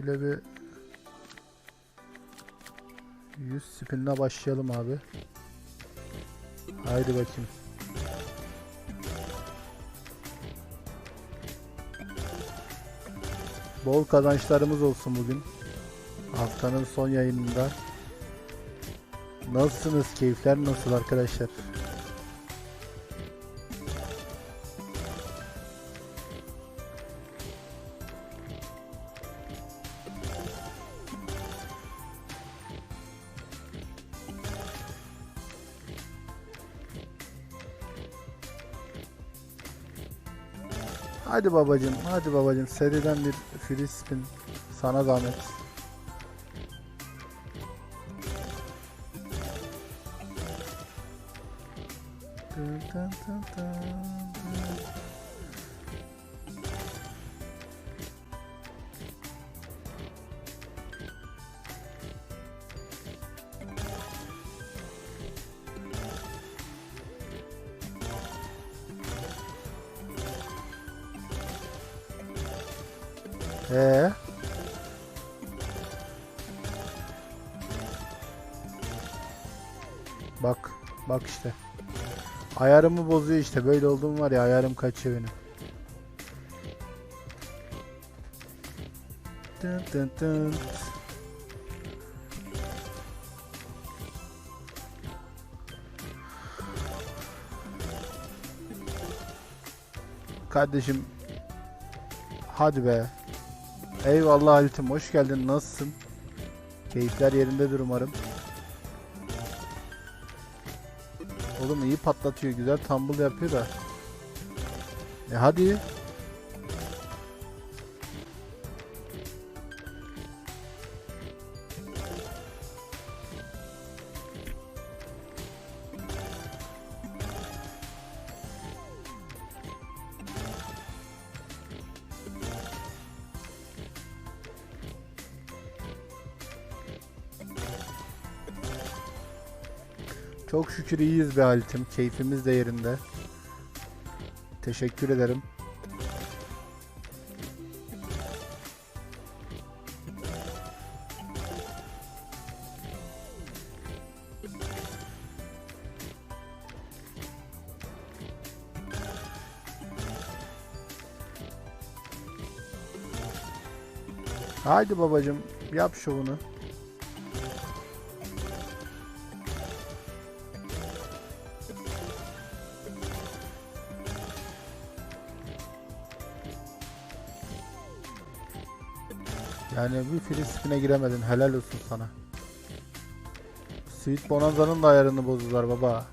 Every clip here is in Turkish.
Şöyle bir 100 spinle başlayalım abi. Haydi bakayım. Bol kazançlarımız olsun bugün. Haftanın son yayınında. Nasılsınız? Keyifler nasıl arkadaşlar? Hadi babacım, hadi babacım. Seriden bir free spin. Sana zahmet. Dın dın dın dın. Ee? Bak, bak işte. Ayarımı bozuyor işte. Böyle olduğum var ya ayarım kaçıyor benim. Dın dın dın. Kardeşim hadi be. Eyvallah Halit'im hoş geldin nasılsın? Keyifler yerindedir umarım. Oğlum iyi patlatıyor güzel tumble yapıyor da. E hadi. Çok şükür iyiyiz be Halit'im. Keyfimiz de yerinde. Teşekkür ederim. Haydi babacım yap şovunu. Yani bir free spin'e giremedin. Helal olsun sana. Sweet Bonanza'nın da ayarını bozdular baba.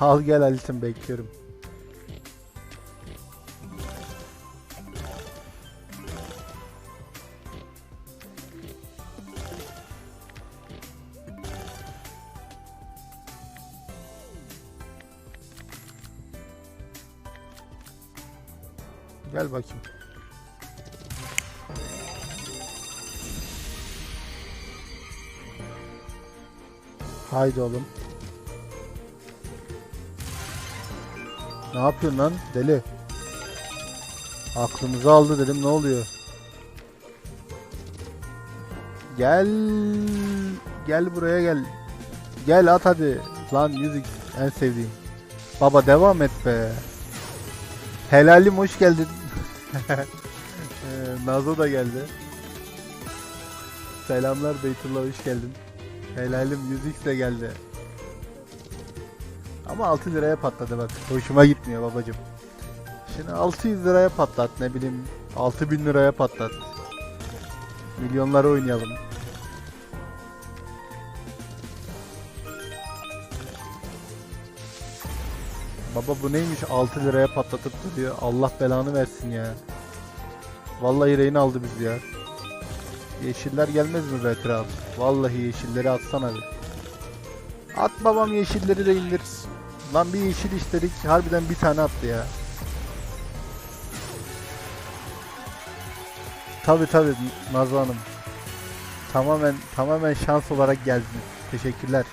Al gel Halit'im bekliyorum. Gel bakayım. Haydi oğlum. Ne yapıyorsun lan deli? Aklımızı aldı dedim ne oluyor? Gel gel buraya gel. Gel at hadi. Lan müzik en sevdiğim. Baba devam et be. Helalim hoş geldin. Ee, Nazo da geldi. Selamlar Beytullah hoş geldin. Helalim müzik de geldi. Ama 6 liraya patladı bak. Hoşuma gitmiyor babacım. Şimdi 600 liraya patlat ne bileyim 6000 liraya patlat. Milyonlara oynayalım. Baba bu neymiş 6 liraya patlatıp duruyor. Allah belanı versin ya. Vallahi rehin aldı bizi ya. Yeşiller gelmez mi be kral? Vallahi yeşilleri atsana bir. At babam yeşilleri de indir. Lan bir yeşil istedik harbiden bir tane attı ya. Tabi tabi Nazlı Hanım. Tamamen tamamen şans olarak geldiniz. Teşekkürler.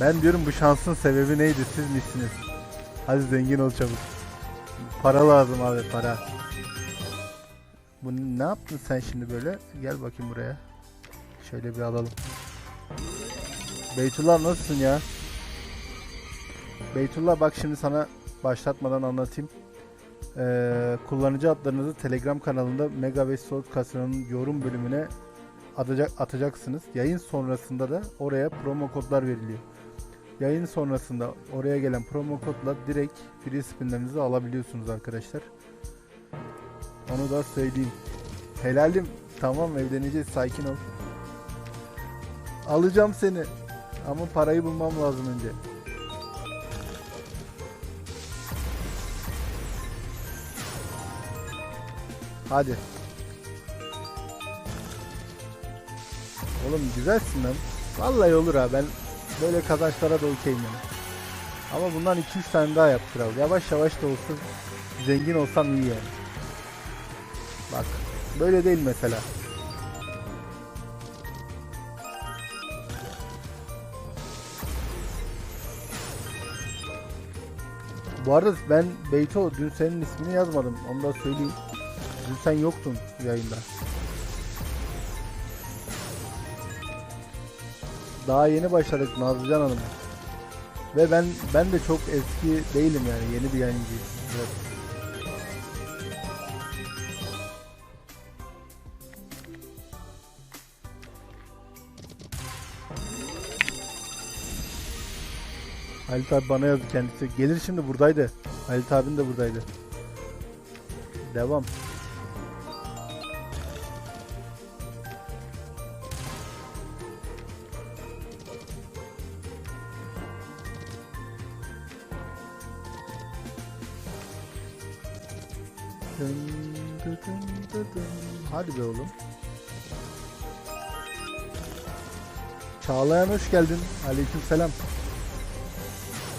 Ben diyorum bu şansın sebebi neydi siz misiniz? Hadi zengin ol çabuk. Para lazım abi para. Bu ne yaptın sen şimdi böyle? Gel bakayım buraya. Şöyle bir alalım. Beytullah nasılsın ya? Beytullah bak şimdi sana başlatmadan anlatayım. Ee, kullanıcı adlarınızı Telegram kanalında Mega ve Slot Casino'nun yorum bölümüne atacak, atacaksınız. Yayın sonrasında da oraya promo kodlar veriliyor. Yayın sonrasında oraya gelen promo kodla direkt free spinlerinizi alabiliyorsunuz arkadaşlar. Onu da söyleyeyim. Helalim. Tamam evleneceğiz sakin ol. Alacağım seni. Ama parayı bulmam lazım önce. Hadi. Oğlum güzelsin lan. Vallahi olur ha ben böyle kazançlara da okeyim yani. Ama bundan 2-3 tane daha yap kral. Yavaş yavaş da olsun zengin olsam iyi yani. Bak böyle değil mesela. Bu arada ben Beyto dün senin ismini yazmadım. Onu da söyleyeyim. Dün sen yoktun yayında. Daha yeni başladık Nazlıcan Hanım. Ve ben ben de çok eski değilim yani yeni bir yayıncıyım. Evet. Halit abi bana yazdı kendisi. Gelir şimdi buradaydı. Halit abin de buradaydı. Devam. Hadi be oğlum. Çağlayan hoş geldin. Aleykümselam.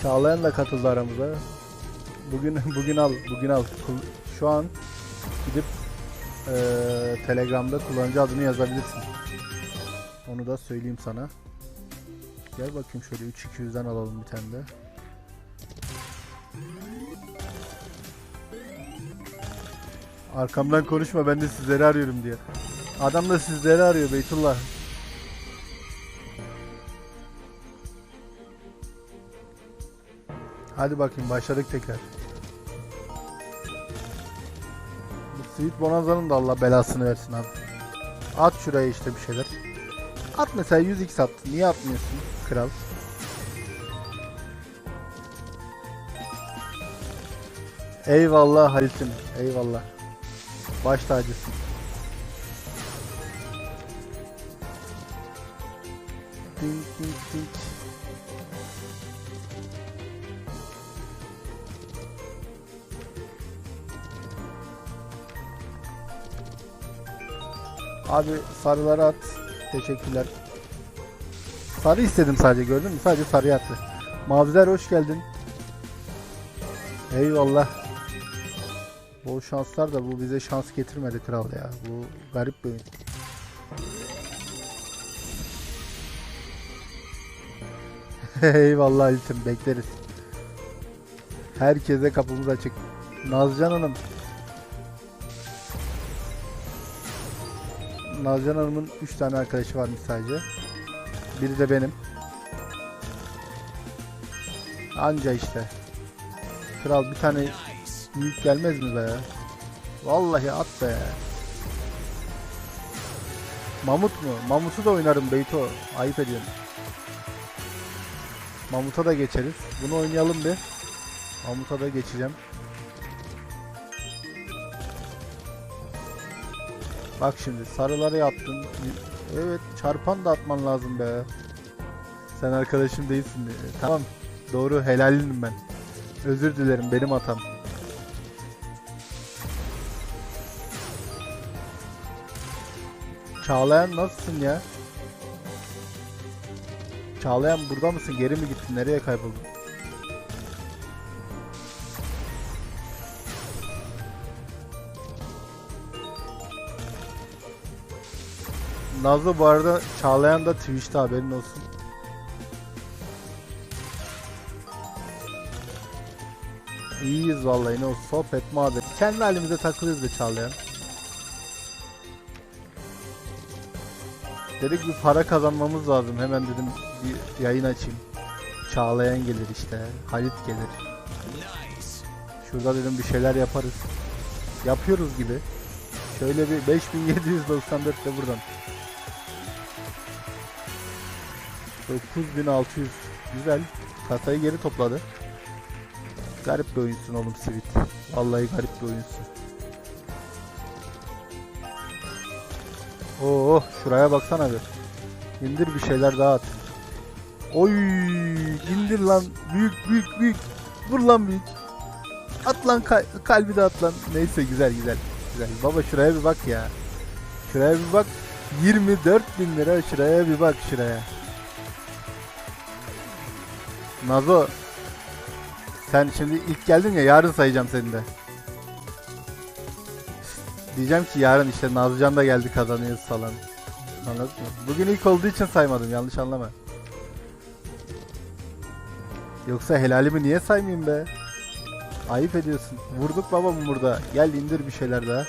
Çağlayan da katıldı aramıza. Bugün bugün al, bugün al. Şu an gidip eee, Telegram'da kullanıcı adını yazabilirsin. Onu da söyleyeyim sana. Gel bakayım şöyle 3200'den alalım bir tane de. Arkamdan konuşma ben de sizleri arıyorum diye. Adam da sizleri arıyor Beytullah. Hadi bakayım başladık tekrar. Bu Sweet Bonanza'nın da Allah belasını versin abi. At şuraya işte bir şeyler. At mesela 100x at. Niye atmıyorsun kral? Eyvallah Halit'im. Eyvallah. Baş tacısın. Ding ding ding. Abi sarıları at. Teşekkürler. Sarı istedim sadece gördün mü? Sadece sarı attı. Maviler hoş geldin. Eyvallah. Bol şanslar da bu bize şans getirmedi kral ya. Bu garip bir oyun. Eyvallah Halit'im bekleriz. Herkese kapımız açık. Nazcan Hanım. Nazcan Hanım'ın 3 tane arkadaşı varmış sadece. Biri de benim. Anca işte. Kral bir tane büyük gelmez mi be? Vallahi at be. Mamut mu? Mamut'u da oynarım Beyto. Ayıp ediyorum. Mamut'a da geçeriz. Bunu oynayalım bir. Mamut'a da geçeceğim. Bak şimdi sarıları yaptın. Evet çarpan da atman lazım be. Sen arkadaşım değilsin. diye. Tamam. Doğru helalinim ben. Özür dilerim benim hatam. Çağlayan nasılsın ya? Çağlayan burada mısın? Geri mi gittin? Nereye kayboldun? Nazlı bu arada Çağlayan da Twitch'te haberin olsun. İyiyiz vallahi ne olsun sohbet muhabbet. Kendi halimize takılıyoruz da Çağlayan. Dedik bir para kazanmamız lazım. Hemen dedim bir yayın açayım. Çağlayan gelir işte. Halit gelir. Şurada dedim bir şeyler yaparız. Yapıyoruz gibi. Şöyle bir 5794 de buradan. 9600 güzel. Kasayı geri topladı. Garip bir oyunsun oğlum Sivit. Vallahi garip bir oyunsun. Oo şuraya baksana bir. İndir bir şeyler daha at. Oy indir lan. Büyük büyük büyük. Vur lan büyük. At lan kal- kalbi de at lan. Neyse güzel güzel. Güzel. Baba şuraya bir bak ya. Şuraya bir bak. 24 bin lira şuraya bir bak şuraya. Nazo. Sen şimdi ilk geldin ya yarın sayacağım seni de. Diyeceğim ki yarın işte Nazlıcan da geldi kazanıyoruz falan. Anladın mı? Bugün ilk olduğu için saymadım yanlış anlama. Yoksa helalimi niye saymayayım be? Ayıp ediyorsun. Vurduk babam burada. Gel indir bir şeyler daha.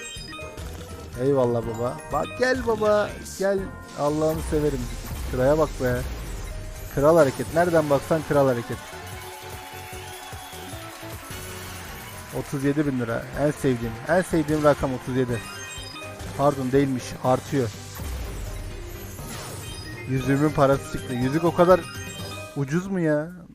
Eyvallah baba. Bak gel baba. Gel. Allah'ını severim. Şuraya bak be. Kral hareket. Nereden baksan kral hareket. 37 bin lira. En sevdiğim. En sevdiğim rakam 37. Pardon değilmiş. Artıyor. Yüzüğümün parası çıktı. Yüzük o kadar ucuz mu ya?